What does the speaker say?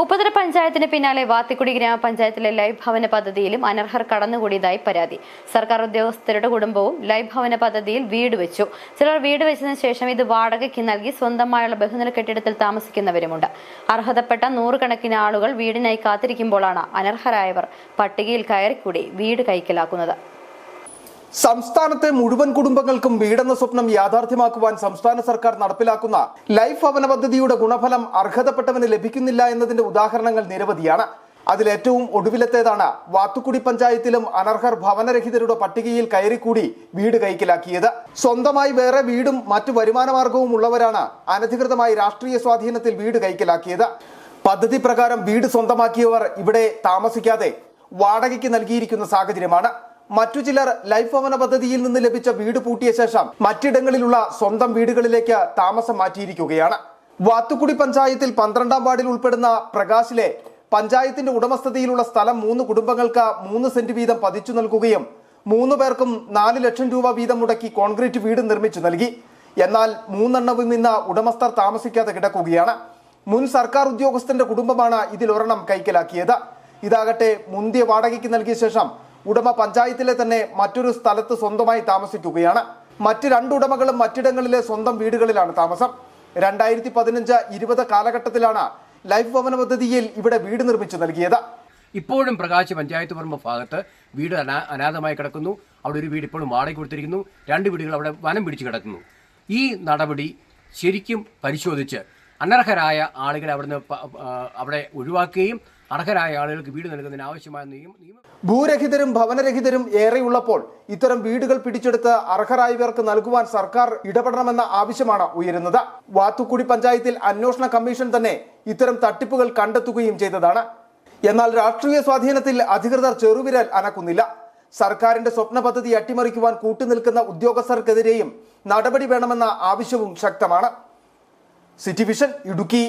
ഉപ്പുതറ പഞ്ചായത്തിന് പിന്നാലെ വാത്തിക്കുടി ഗ്രാമപഞ്ചായത്തിലെ ലൈഫ് ഭവന പദ്ധതിയിലും അനർഹർ കടന്നുകൂടിയതായി പരാതി. സർക്കാർ ഉദ്യോഗസ്ഥരുടെ കുടുംബവും ലൈഫ് ഭവന പദ്ധതിയിൽ വീട് വെച്ചു. ചിലർ വീട് വെച്ചതിനു ശേഷം ഇത് വാടകയ്ക്ക് നൽകി സ്വന്തമായുള്ള ബഹുനില കെട്ടിടത്തിൽ താമസിക്കുന്നവരുമുണ്ട്. അർഹതപ്പെട്ട നൂറുകണക്കിന് ആളുകൾ വീടിനായി കാത്തിരിക്കുമ്പോഴാണ് അനർഹരായവർ പട്ടികയിൽ കയറിക്കൂടി വീട് കൈക്കലാക്കുന്നത്. സംസ്ഥാനത്തെ മുഴുവൻ കുടുംബങ്ങൾക്കും വീടെന്ന സ്വപ്നം യാഥാർത്ഥ്യമാക്കുവാൻ സംസ്ഥാന സർക്കാർ നടപ്പിലാക്കുന്ന ലൈഫ് ഭവന പദ്ധതിയുടെ ഗുണഫലം അർഹതപ്പെട്ടവന് ലഭിക്കുന്നില്ല എന്നതിന്റെ ഉദാഹരണങ്ങൾ നിരവധിയാണ്. അതിലേറ്റവും ഒടുവിലത്തേതാണ് വാത്തുക്കുടി പഞ്ചായത്തിലും അനർഹർ ഭവനരഹിതരുടെ പട്ടികയിൽ കയറിക്കൂടി വീട് കൈക്കലാക്കിയത്. സ്വന്തമായി വേറെ വീടും മറ്റു വരുമാന ഉള്ളവരാണ് അനധികൃതമായി രാഷ്ട്രീയ സ്വാധീനത്തിൽ വീട് കൈക്കലാക്കിയത്. പദ്ധതി പ്രകാരം വീട് സ്വന്തമാക്കിയവർ ഇവിടെ താമസിക്കാതെ വാടകയ്ക്ക് നൽകിയിരിക്കുന്ന സാഹചര്യമാണ്. മറ്റു ചിലർ ലൈഫ് ഭവന പദ്ധതിയിൽ നിന്ന് ലഭിച്ച വീട് പൂട്ടിയ ശേഷം മറ്റിടങ്ങളിലുള്ള സ്വന്തം വീടുകളിലേക്ക് താമസം മാറ്റിയിരിക്കുകയാണ്. വാത്തുക്കുടി പഞ്ചായത്തിൽ പന്ത്രണ്ടാം വാർഡിൽ ഉൾപ്പെടുന്ന പ്രകാശിലെ പഞ്ചായത്തിന്റെ ഉടമസ്ഥതയിലുള്ള സ്ഥലം മൂന്ന് കുടുംബങ്ങൾക്ക് മൂന്ന് സെന്റ് വീതം പതിച്ചു നൽകുകയും മൂന്ന് പേർക്കും നാല് ലക്ഷം രൂപ വീതം മുടക്കി കോൺക്രീറ്റ് വീട് നിർമ്മിച്ചു നൽകി. എന്നാൽ മൂന്നെണ്ണവും ഇന്ന് ഉടമസ്ഥർ താമസിക്കാതെ കിടക്കുകയാണ്. മുൻ സർക്കാർ ഉദ്യോഗസ്ഥന്റെ കുടുംബമാണ് ഇതിൽ ഒരെണ്ണം കൈക്കലാക്കിയത്. ഇതാകട്ടെ മുന്തിയ വാടകയ്ക്ക് നൽകിയ ശേഷം ഉടമ പഞ്ചായത്തിലെ തന്നെ മറ്റൊരു സ്ഥലത്ത് സ്വന്തമായി താമസിക്കുകയാണ്. മറ്റ് രണ്ടുടമകളും മറ്റിടങ്ങളിലെ സ്വന്തം വീടുകളിലാണ് താമസം. രണ്ടായിരത്തി പതിനഞ്ച് ഇരുപത് കാലഘട്ടത്തിലാണ് ലൈഫ് ഭവന പദ്ധതിയിൽ ഇവിടെ വീട് നിർമ്മിച്ചു നൽകിയത്. ഇപ്പോഴും പ്രകാശ് പഞ്ചായത്ത് പറമ്പ് ഭാഗത്ത് വീട് അനാ അനാഥമായി കിടക്കുന്നു. അവിടെ ഒരു വീട് ഇപ്പോഴും വാടക കൊടുത്തിരിക്കുന്നു. രണ്ട് വീടുകൾ അവിടെ വനം പിടിച്ച് കിടക്കുന്നു. ഈ നടപടി ശരിക്കും പരിശോധിച്ച് അനർഹരായ ആളുകളെ അവിടുന്ന് അവിടെ ഒഴിവാക്കുകയും അർഹരായ ആളുകൾക്ക് വീട് നൽകുന്നതിന് ആവശ്യമായ നിയമം ഭൂരഹിതരും ഭവനരഹിതരും ഏറെയുള്ളപ്പോൾ ഇത്തരം വീടുകൾ പിടിച്ചെടുത്ത് അർഹരായവർക്ക് നൽകുവാൻ സർക്കാർ ഇടപെടണമെന്ന ആവശ്യമാണ് ഉയരുന്നത്. വാത്തുക്കുടി പഞ്ചായത്തിൽ അന്വേഷണ കമ്മീഷൻ തന്നെ ഇത്തരം തട്ടിപ്പുകൾ കണ്ടെത്തുകയും ചെയ്തതാണ്. എന്നാൽ രാഷ്ട്രീയ സ്വാധീനത്തിൽ അധികൃതർ ചെറുവിരൽ അനക്കുന്നില്ല. സർക്കാരിന്റെ സ്വപ്ന പദ്ധതി അട്ടിമറിക്കുവാൻ കൂട്ടുനിൽക്കുന്ന ഉദ്യോഗസ്ഥർക്കെതിരെയും നടപടി വേണമെന്ന ആവശ്യവും ശക്തമാണ്. City vision Idukki.